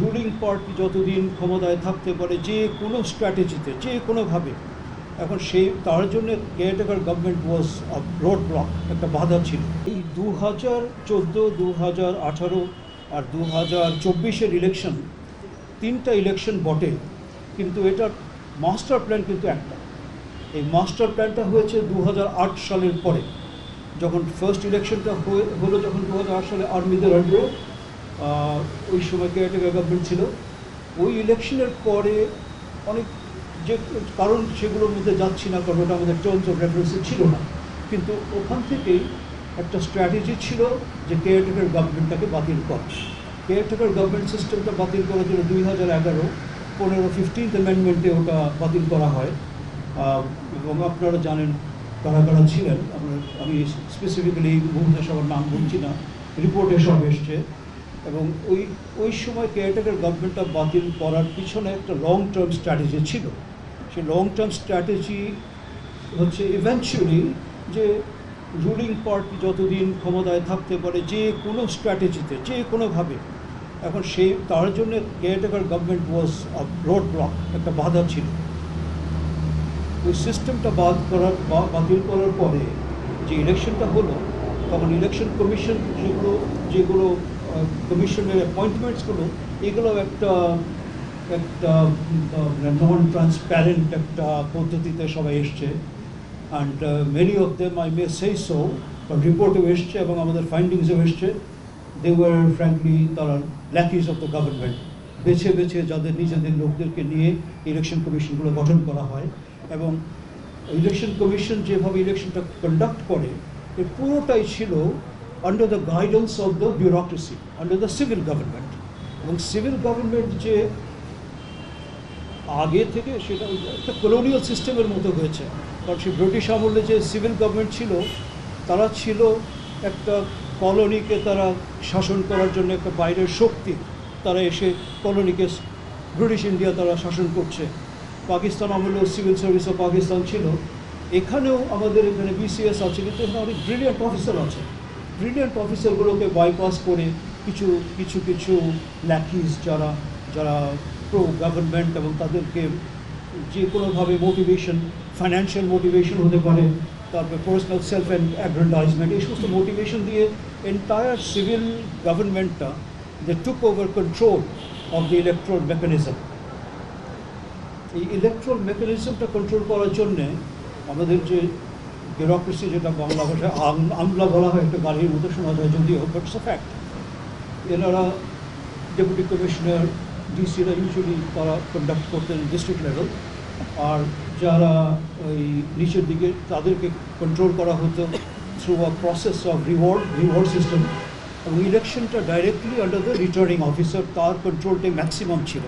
Ruling party যতদিন ক্ষমতায় থাকতে পারে, যে কোনো স্ট্র্যাটেজিতে যে কোনোভাবে, এখন সেই, তার জন্য caretaker government was road block একটা বাধা ছিল। এই দু হাজার চোদ্দ দু হাজার আঠারো আর দু হাজার চব্বিশের ইলেকশন তিনটা ইলেকশন বটে, কিন্তু এটার মাস্টার প্ল্যান কিন্তু একটা। এই মাস্টার প্ল্যানটা হয়েছে দু সালের পরে, যখন ফার্স্ট ইলেকশনটা হয়ে, হলো যখন দু হাজার আট সালে আর্মিদের আন্ডারে ওই সময় কেয়ারটেকার গভর্নমেন্ট ছিল। ওই ইলেকশনের পরে অনেক যে কারণ সেগুলোর মধ্যে যাচ্ছি না, কারণ ওটা আমাদের টার্মস অফ রেফারেন্সে ছিল না। কিন্তু ওখান থেকেই একটা স্ট্র্যাটেজি ছিল যে কেয়ারটেকার গভর্নমেন্টটাকে বাতিল করা। কেয়ারটেকার গভর্নমেন্ট সিস্টেমটা বাতিল করার জন্য দুই হাজার এগারো, পনেরো ফিফটিন্থ অ্যামেন্ডমেন্টে ওটা বাতিল করা হয়। এবং আপনারা জানেন কারা কারা ছিলেন। আমি স্পেসিফিক্যালি মহিলা সবার নাম বলছি না। রিপোর্টে সব এসছে। এবং ওই ওই সময় কেয়ারটেকার গভর্নমেন্টটা বাতিল করার পিছনে একটা লং টার্ম স্ট্র্যাটেজি ছিল। সেই লং টার্ম স্ট্র্যাটেজি হচ্ছে ইভেনচুয়ালি যে রুলিং পার্টি যতদিন ক্ষমতায় থাকতে পারে, যে কোনো স্ট্র্যাটেজিতে যে কোনোভাবে, এখন সেই, তার জন্য caretaker government was road block একটা বাধা ছিল। ওই সিস্টেমটা বাদ করার বাতিল করার পরে যে ইলেকশনটা হলো, তখন ইলেকশন কমিশন যেগুলো যেগুলো কমিশনের অ্যাপয়েন্টমেন্টসগুলো এগুলো একটা একটা নন ট্রান্সপ্যারেন্ট একটা পদ্ধতিতে সবাই এসছে। And many of them I may say so রিপোর্টেও এসছে এবং আমাদের ফাইন্ডিংসেও এসছে। দে ওয়ার ফ্র্যাঙ্কলি তারা ল্যাকিজ অফ দ্য গভর্নমেন্ট বেছে বেছে যাদের নিজেদের লোকদেরকে নিয়ে ইলেকশন কমিশনগুলো গঠন করা হয় এবং ইলেকশন কমিশন যেভাবে ইলেকশনটা কন্ডাক্ট করে এর পুরোটাই ছিল under the guidance of the bureaucracy under the civil government এবং সিভিল গভর্নমেন্ট যে আগে থেকে সেটা একটা কলোনিয়াল সিস্টেমের মতো হয়েছে। কারণ সেই ব্রিটিশ আমলে যে সিভিল গভর্নমেন্ট ছিল, তারা ছিল একটা কলোনিকে তারা শাসন করার জন্য একটা বাইরের শক্তি। তারা এসে কলোনিকে ব্রিটিশ ইন্ডিয়া তারা শাসন করছে। পাকিস্তান আমলেও সিভিল সার্ভিস অফ পাকিস্তান ছিল। এখানেও আমাদের এখানে বিসিএস আছে, কিন্তু এখানে অনেক ব্রিলিয়ান্ট অফিসার আছে। ব্রিলিয়ান্ট অফিসারগুলোকে বাইপাস করে কিছু কিছু কিছু ল্যাকিস যারা যারা প্রো গভর্নমেন্ট এবং তাদেরকে যে কোনোভাবে মোটিভেশন ফাইন্যান্সিয়াল মোটিভেশন হতে পারে, তারপরে পার্সোনাল সেলফ অ্যাডভার্টাইজমেন্ট এই সমস্ত মোটিভেশন দিয়ে entire civil গভর্নমেন্টটা they took over control of the electoral mechanism এই ইলেকট্রল মেকানিজমটা কন্ট্রোল করার জন্যে আমাদের যে ব্যুরোক্রেসি যেটা বাংলা ভাষায় আমলা বলা হয়, একটা গাড়ির মতো শোনা যায়, যদিও বাট ইটস ফ্যাক্ট এনারা ডেপুটি কমিশনার ডিসিরা ইউজুয়ালি তারা কন্ডাক্ট করতেন ডিস্ট্রিক্ট লেভেল আর যারা ওই নিচের দিকে তাদেরকে কন্ট্রোল করা হতো through a process of reward reward system এবং ইলেকশনটা directly under the returning officer তার কন্ট্রোলটাই ম্যাক্সিমাম ছিল।